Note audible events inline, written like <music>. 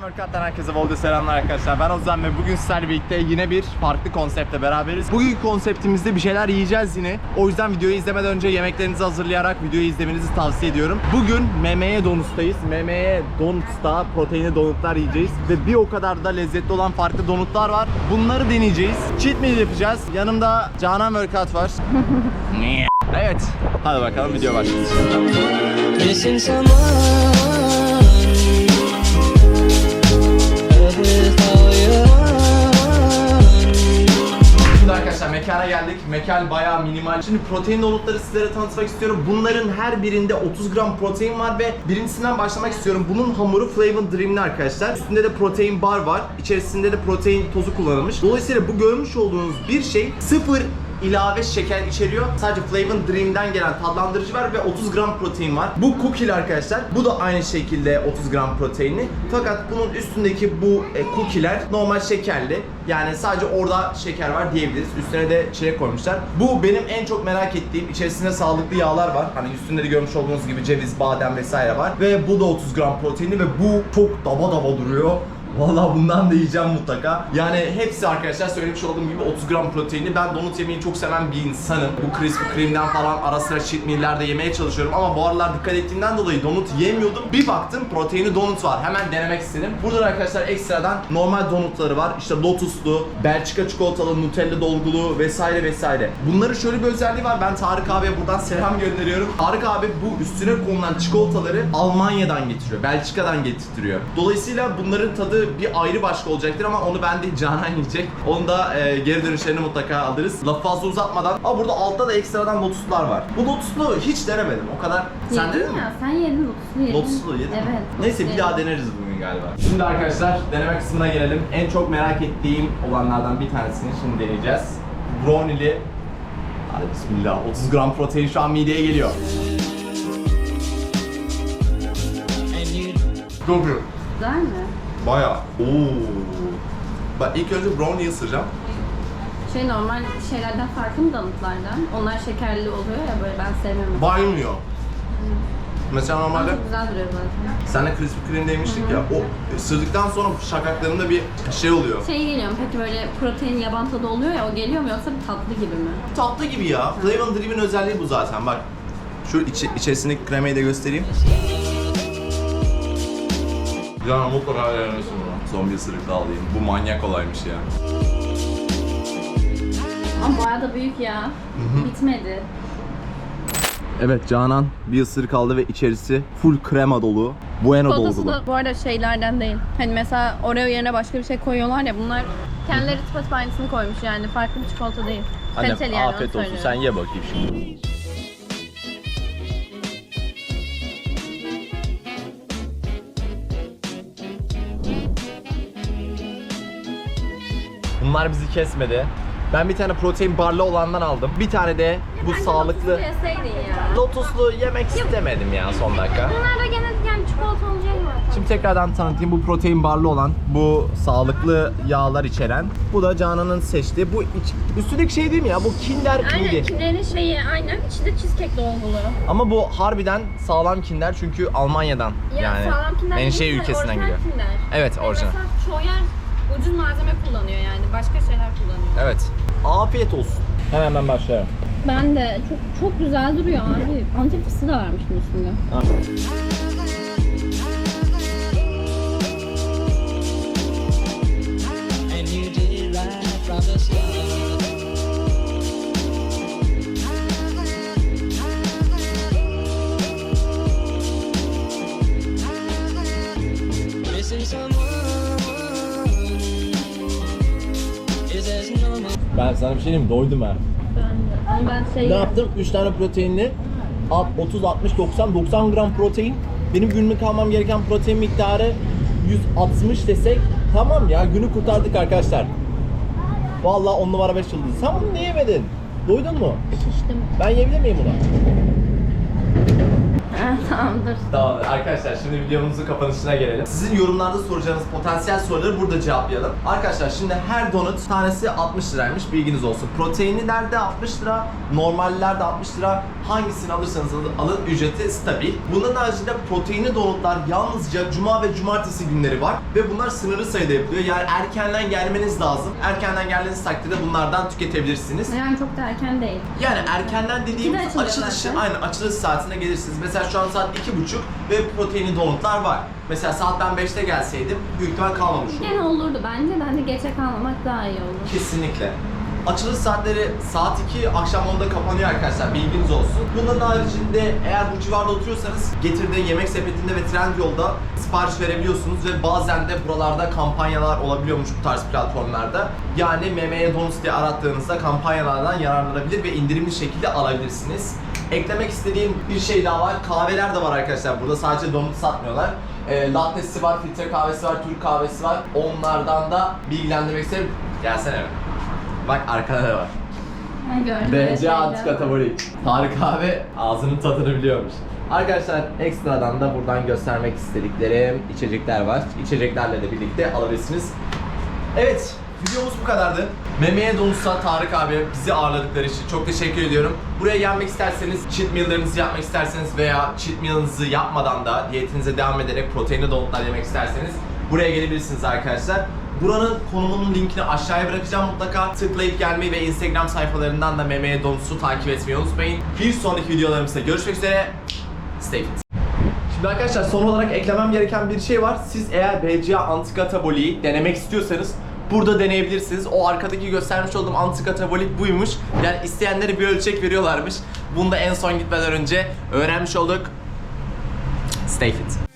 Mörkat'tan herkese bolca selamlar arkadaşlar. Ben Ozan ve bugün sizlerle birlikte yine bir farklı konseptle beraberiz. Bugünkü konseptimizde bir şeyler yiyeceğiz yine. O yüzden videoyu izlemeden önce yemeklerinizi hazırlayarak videoyu izlemenizi tavsiye ediyorum. Bugün MM'ye Donut'tayız. MM'ye Donut'ta proteinli donutlar yiyeceğiz. Ve bir o kadar da lezzetli olan farklı donutlar var. Bunları deneyeceğiz. Cheat meal yapacağız. Yanımda Canan Mörkat var. <laughs> evet. Hadi bakalım video başlasın. Mekana geldik. Mekan bayağı minimal. Şimdi protein donutları sizlere tanıtmak istiyorum. Bunların her birinde 30 gram protein var ve birincisinden başlamak istiyorum. Bunun hamuru Flavor Dream'li arkadaşlar. Üstünde de protein bar var. İçerisinde de protein tozu kullanılmış. Dolayısıyla bu görmüş olduğunuz bir şey sıfır ilave şeker içeriyor. Sadece Flavor Dream'den gelen tatlandırıcı var ve 30 gram protein var. Bu cookie arkadaşlar. Bu da aynı şekilde 30 gram proteinli. Fakat bunun üstündeki bu e, cookie'ler normal şekerli. Yani sadece orada şeker var diyebiliriz. Üstüne de çilek koymuşlar. Bu benim en çok merak ettiğim. İçerisinde sağlıklı yağlar var. Hani üstünde de görmüş olduğunuz gibi ceviz, badem vesaire var. Ve bu da 30 gram proteinli ve bu çok daba daba duruyor. Vallahi bundan da yiyeceğim mutlaka. Yani hepsi arkadaşlar söylemiş olduğum gibi 30 gram proteinli. Ben donut yemeyi çok seven bir insanım. Bu Krispy Kreme'den falan ara sıra cheat meal'lerde yemeye çalışıyorum ama bu aralar dikkat ettiğimden dolayı donut yemiyordum. Bir baktım proteinli donut var. Hemen denemek istedim. Burada da arkadaşlar ekstradan normal donutları var. İşte lotuslu, Belçika çikolatalı, Nutella dolgulu vesaire vesaire. Bunların şöyle bir özelliği var. Ben Tarık abiye buradan selam gönderiyorum. Tarık abi bu üstüne konulan çikolataları Almanya'dan getiriyor. Belçika'dan getirtiyor. Dolayısıyla bunların tadı bir ayrı başka olacaktır ama onu ben değil Canan yiyecek. Onu da e, geri dönüşlerini mutlaka alırız. Lafı fazla uzatmadan. Ama burada altta da ekstradan lotuslar var. Bu lotuslu hiç denemedim. O kadar. Sen Yedin denedin mi? ya, sen yedin lotuslu yedin. Lotuslu yedin mi? Evet. Neyse bir daha deneriz bugün galiba. Şimdi arkadaşlar deneme kısmına gelelim. En çok merak ettiğim olanlardan bir tanesini şimdi deneyeceğiz. Brownie'li. Hadi bismillah. 30 gram protein şu an mideye geliyor. İyi. Güzel mi? Bayağı. Oo. Bak ilk önce brownie ısıracağım. Şey normal şeylerden farklı mı donutlardan? Onlar şekerli oluyor ya böyle ben sevmem. Baymıyor. Mesela normalde çok güzel duruyor zaten. senle Krispy Kreme demiştik ya. O ısırdıktan sonra şakaklarında bir şey oluyor. Şey geliyor mu peki böyle protein yaban tadı oluyor ya o geliyor mu yoksa bir tatlı gibi mi? Tatlı gibi ya. Flavor Dream'in özelliği bu zaten bak. Şu içi, içerisindeki kremayı da göstereyim. Can mutlaka denemesin bunu. Son bir ısırık daha alayım. Bu manyak olaymış ya. Ama bayağı da büyük ya. Bitmedi. Evet Canan bir ısırık aldı ve içerisi full krema dolu. Bueno Çikolatası dolgulu. da bu arada şeylerden değil. Hani mesela Oreo yerine başka bir şey koyuyorlar ya bunlar kendileri tıpatıp aynısını koymuş yani farklı bir çikolata değil. Kaliteli yani onu söylüyorum. ye bakayım şimdi. Bunlar bizi kesmedi. Ben bir tane protein barlı olandan aldım. Bir tane de bu Bence sağlıklı lotuslu yeseydin ya. lotuslu yemek istemedim ya son dakika. Bunlar da gene yani çikolata olacak mı? Şimdi tekrardan tanıtayım bu protein barlı olan, bu sağlıklı yağlar içeren. Bu da Canan'ın seçtiği. Bu iç, üstündeki şey değil mi ya? Bu Kinder Aynen Mini. kinderin şeyi aynen içinde cheesecake dolgulu. Ama bu harbiden sağlam Kinder çünkü Almanya'dan. Ya yani sağlam kinder menşe değil, ülkesinden orijinal geliyor. Kinder. Evet orijinal. Mesela ucuz malzeme kullanıyor yani başka şeyler kullanıyor. Evet. Afiyet olsun. Hemen ben başlıyorum. Ben de çok çok güzel duruyor abi. Antep fıstığı da varmış bunun üstünde. and Ben sana bir şey diyeyim mi? Doydum ha. Ben de. Ama ben şey Ne yaptım? 3 tane proteinli. Alt 30, 60, 90, 90 gram protein. Benim günlük almam gereken protein miktarı 160 desek tamam ya günü kurtardık arkadaşlar. Vallahi 10 numara 5 yıldız. Sen bunu niye yemedin? Doydun mu? şiştim. Ben yiyebilir miyim bunu? Ah, tamam dur. Tamam arkadaşlar şimdi videomuzun kapanışına gelelim. Sizin yorumlarda soracağınız potansiyel soruları burada cevaplayalım. Arkadaşlar şimdi her donut tanesi 60 liraymış bilginiz olsun. Proteini nerede 60 lira, normaller de 60 lira. Hangisini alırsanız alın, ücreti stabil. Bunun haricinde proteinli donutlar yalnızca cuma ve cumartesi günleri var ve bunlar sınırlı sayıda yapılıyor. Yani erkenden gelmeniz lazım. Erkenden geldiğiniz takdirde bunlardan tüketebilirsiniz. Yani çok da erken değil. Yani erkenden dediğimiz açılışı zaten. aynı açılış saatine gelirsiniz. Mesela şu an saat iki buçuk ve proteinli donutlar var. Mesela saat ben 5'te gelseydim büyük ihtimal kalmamış olurdu. Gene olurdu bence. Bence geçe kalmamak daha iyi olur. Kesinlikle. Açılış saatleri saat 2 akşam 10'da kapanıyor arkadaşlar bilginiz olsun. Bunların haricinde eğer bu civarda oturuyorsanız getirdiği yemek sepetinde ve Trendyol'da sipariş verebiliyorsunuz ve bazen de buralarda kampanyalar olabiliyormuş bu tarz platformlarda. Yani memeye donuts diye arattığınızda kampanyalardan yararlanabilir ve indirimli şekilde alabilirsiniz. Eklemek istediğim bir şey daha var. Kahveler de var arkadaşlar. Burada sadece donut satmıyorlar. E, latte'si var, filtre kahvesi var, Türk kahvesi var. Onlardan da bilgilendirmek isterim. Gelsene. Bak arkada da var. Ben gördüm. Bence öyle anti şeyler. katabolik. Tarık abi ağzının tadını biliyormuş. Arkadaşlar ekstradan da buradan göstermek istediklerim içecekler var. İçeceklerle de birlikte alabilirsiniz. Evet, videomuz bu kadardı. Memeye Donutsa Tarık abi bizi ağırladıkları için çok teşekkür ediyorum. Buraya gelmek isterseniz, cheat meal'larınızı yapmak isterseniz veya cheat meal'ınızı yapmadan da diyetinize devam ederek proteinli donutlar yemek isterseniz buraya gelebilirsiniz arkadaşlar. Buranın konumunun linkini aşağıya bırakacağım mutlaka. Tıklayıp gelmeyi ve Instagram sayfalarından da Memeye Donutsu takip etmeyi unutmayın. Bir sonraki videolarımızda görüşmek üzere. Stay fit. Şimdi arkadaşlar son olarak eklemem gereken bir şey var. Siz eğer BCA antikataboliği denemek istiyorsanız burada deneyebilirsiniz. O arkadaki göstermiş olduğum antikatabolik buymuş. Yani isteyenlere bir ölçek veriyorlarmış. Bunu da en son gitmeden önce öğrenmiş olduk. Stay fit.